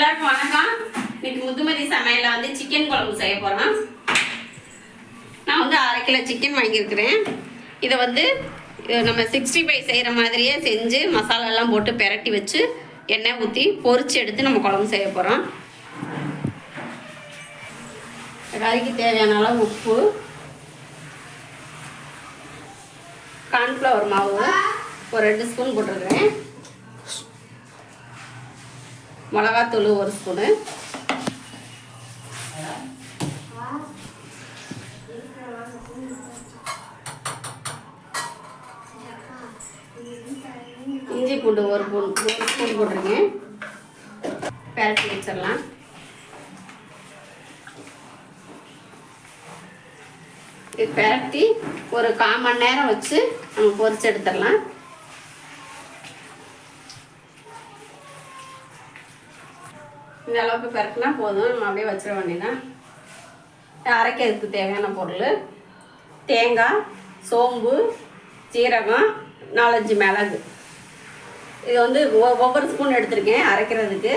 எல்லாருக்கும் வணக்கம். இன்னைக்கு முதுமதி சமையலில் வந்து சிக்கன் குழம்பு செய்ய போகிறோம் நான் வந்து அரை கிலோ சிக்கன் வாங்கியிருக்கிறேன். இதை வந்து நம்ம சிக்ஸ்டி ஃபைவ் செய்கிற மாதிரியே செஞ்சு மசாலாலாம் போட்டு பெரட்டி வச்சு எண்ணெய் ஊற்றி பொரிச்சு எடுத்து நம்ம குழம்பு செய்ய போகிறோம் கறிக்கு தேவையான அளவு உப்பு கார்ன்ஃப்ளவர் மாவு ஒரு ரெண்டு ஸ்பூன் போட்டிருக்கிறேன். மிளகாத்தூள் ஒரு ஸ்பூனு. இஞ்சி பூண்டு ஒரு பூன் ஒரு ஸ்பூன் போட்டிருக்கேன். பெரட்டி வச்சிடலாம். இது பெரட்டி ஒரு கால் மணி நேரம் வச்சு நம்ம பொரிச்சு எடுத்துடலாம். இந்த அளவுக்கு பெரட்டினா போதும். நம்ம அப்படியே வச்சிட வேண்டியதான் அரைக்கிறதுக்கு தேவையான பொருள். தேங்காய் சோம்பு சீரகம் நாலஞ்சு மிளகு. இது வந்து ஒ- ஒவ்வொரு ஸ்பூன் எடுத்திருக்கேன் அரைக்கிறதுக்கு.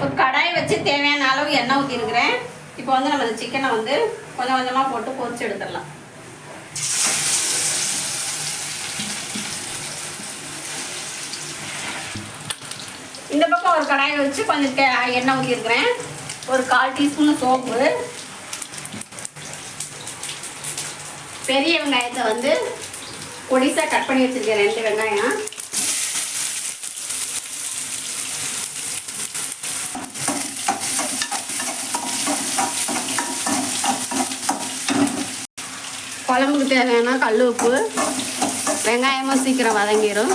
ஒரு கடாய் வச்சு தேவையான அளவு எண்ணெய் ஊற்றிருக்கிறேன் இப்போ வந்து நம்ம இந்த சிக்கனை வந்து கொஞ்சம் கொஞ்சமாக போட்டு பொரிச்சு எடுத்துடலாம். இந்த பக்கம் ஒரு கடாயை வச்சு கொஞ்சம் எண்ணெய் ஊற்றிருக்கிறேன் ஒரு கால் டீஸ்பூன் சோப்பு பெரிய வெங்காயத்தை வந்து பொடிசாக கட் பண்ணி வச்சிருக்கேன் ரெண்டு வெங்காயம். குழம்புக்கு தேவையான கல் உப்பு வெங்காயமும் சீக்கிரம் வதங்கிடும்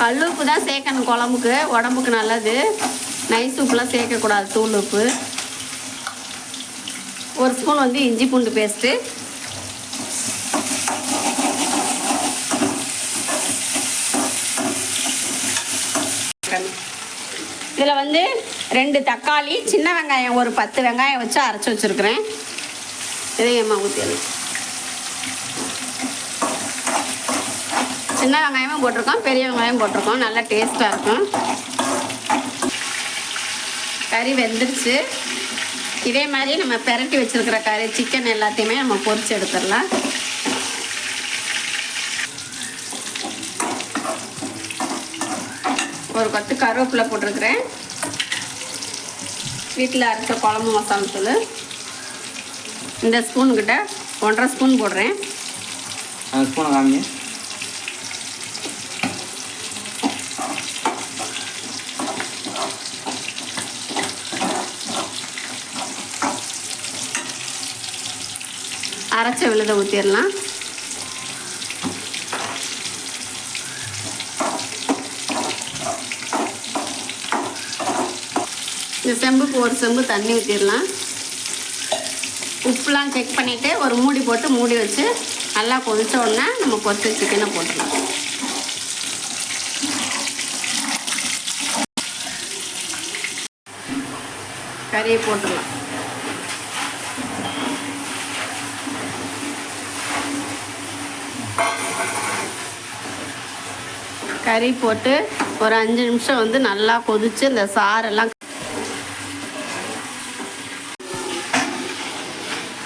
கல் உப்பு தான் சேர்க்கணும் குழம்புக்கு. உடம்புக்கு நல்லது. நைஸ் உப்புலாம் சேர்க்கக்கூடாது. தூள் உப்பு. ஒரு ஸ்பூன் வந்து இஞ்சி பூண்டு பேஸ்ட்டு. இதில் வந்து ரெண்டு தக்காளி சின்ன வெங்காயம் ஒரு பத்து வெங்காயம் வச்சு அரைச்சி வச்சுருக்குறேன். இதையம்மா ஊற்றி சின்ன வெங்காயமும் போட்டிருக்கோம் பெரிய வெங்காயம் போட்டிருக்கோம். நல்லா டேஸ்ட்டாக இருக்கும். கறி வெந்துருச்சு. இதே மாதிரி நம்ம பெரட்டி வச்சிருக்கிற கறி சிக்கன் எல்லாத்தையுமே நம்ம பொரிச்சு எடுத்துடலாம். ஒரு கொத்து கருவேப்பிலை போட்டிருக்கிறேன். வீட்டில் அரைச்ச குழம்பு மசாலா இந்த ஸ்பூனுக்கிட்ட ஒன்றரை ஸ்பூன் போடுறேன். அந்த காமிங்க. அரைச்ச விழுதை ஊற்றிடலாம் இந்த செம்புக்கு ஒரு செம்பு தண்ணி ஊற்றிடலாம் உப்புலாம் செக் பண்ணிவிட்டு ஒரு மூடி போட்டு மூடி வச்சு நல்லா கொதித்த உடனே நம்ம கொத்து சிக்கனை போட்டுடலாம் கறியை போட்டுடலாம் கறி போட்டு ஒரு அஞ்சு நிமிஷம் வந்து நல்லா கொதிச்சு இந்த சாரெல்லாம்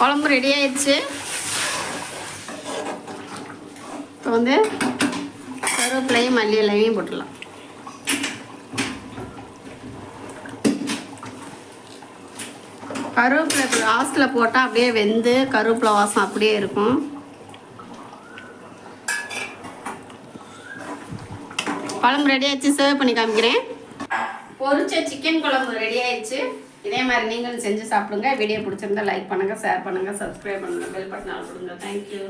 குழம்பு ரெடி ஆயிடுச்சு. இப்போ வந்து கருவேப்பிலையும் மல்லி இலையும் போட்டுடலாம். கருவேப்பிலை லாஸ்ட்டில் போட்டால் அப்படியே வெந்து கருவேப்பிலை வாசம் அப்படியே இருக்கும். குழம்பு ரெடி ஆயிடுச்சு சர்வ் பண்ணி காமிக்கிறேன். பொரிச்ச சிக்கன் குழம்பு ரெடி ஆயிடுச்சு. இதே மாதிரி நீங்களும் செஞ்சு சாப்பிடுங்க. வீடியோ பிடிச்சிருந்தா லைக் பண்ணுங்கள் ஷேர் பண்ணுங்கள் சப்ஸ்கிரைப் பண்ணுங்கள் பெல் பட்டன் கொடுங்க தேங்க்யூ